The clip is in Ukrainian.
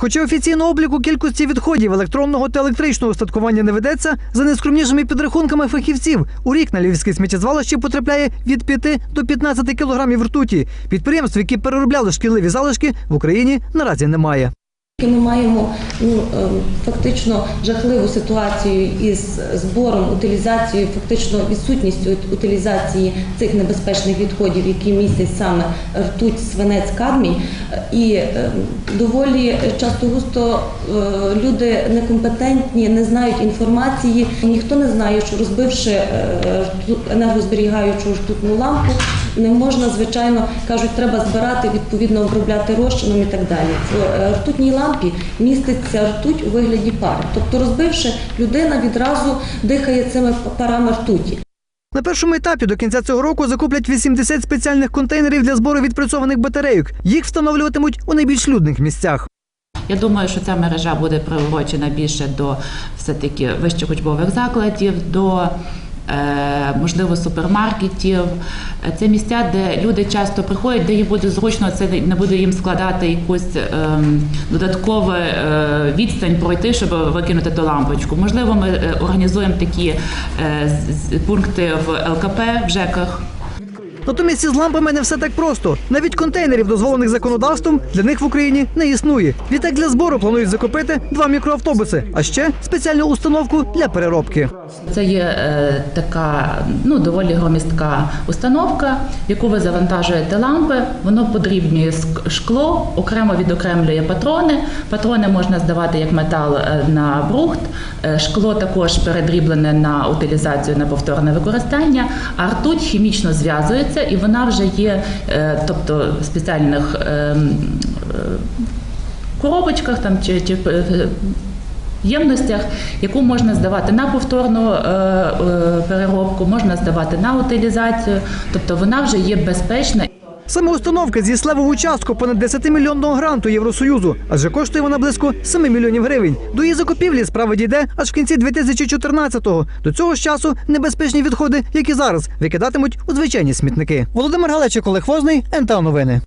Хоча офіційного обліку кількості відходів електронного та електричного устаткування не ведеться, за нескромнішими підрахунками фахівців, у рік на львівське сміттєзвалище потрапляє від 5 до 15 кілограмів ртуті. Підприємств, які переробляли шкідливі залишки, в Україні наразі немає. Ми маємо ну, ем, фактично жахливу ситуацію із збором, утилізацією, фактично відсутністю утилізації цих небезпечних відходів, які містять саме ртуть, свинець, кадмій. І ем, доволі часто густо е, люди некомпетентні, не знають інформації. Ніхто не знає, що розбивши е, енергозберігаючу ртутну лампу, не можна, звичайно, кажуть, треба збирати, відповідно обробляти розчином і так далі. Е, ртутній лампі міститься ртуть у вигляді пари. Тобто, розбивши, людина відразу дихає цими парами ртуті. На першому етапі до кінця цього року закуплять 80 спеціальних контейнерів для збору відпрацьованих батарейок. Їх встановлюватимуть у найбільш людних місцях. Я думаю, що ця мережа буде приурочена більше до все-таки вищих учбових закладів, до можливо супермаркетів. Е, Це місця, де люди часто приходять, де їм буде зручно, це не буде їм складати якусь ем, додаткову е, відстань пройти, щоб викинути ту лампочку. Можливо, ми е, організуємо такі е, пункти в ЛКП в ЖЕКах. Натомість із лампами не все так просто. Навіть контейнерів, дозволених законодавством, для них в Україні не існує. Відтак для збору планують закупити два мікроавтобуси, а ще спеціальну установку для переробки. Це є е, така ну доволі громістка установка, яку ви завантажуєте лампи. Воно подрібнює шкло, окремо відокремлює патрони. Патрони можна здавати як метал е, на брухт. Е, Шкло також передріблене на утилізацію на повторне використання. А ртуть хімічно зв'язується, і вона вже є, е, тобто в спеціальних. е, м, е, Коробочках там чи, чи е, ємностях, яку можна здавати на повторну переробку, можна здавати на утилізацію, тобто вона вже є безпечна. Саме установка зі слевову частку понад 10-мільйонного гранту Євросоюзу, адже коштує вона близько 7 мільйонів гривень. До її закупівлі справа дійде аж в кінці 2014-го. До цього ж часу небезпечні відходи, як і зараз, викидатимуть у звичайні смітники. Володимир Галечик, Олег Возний, НТА Новини.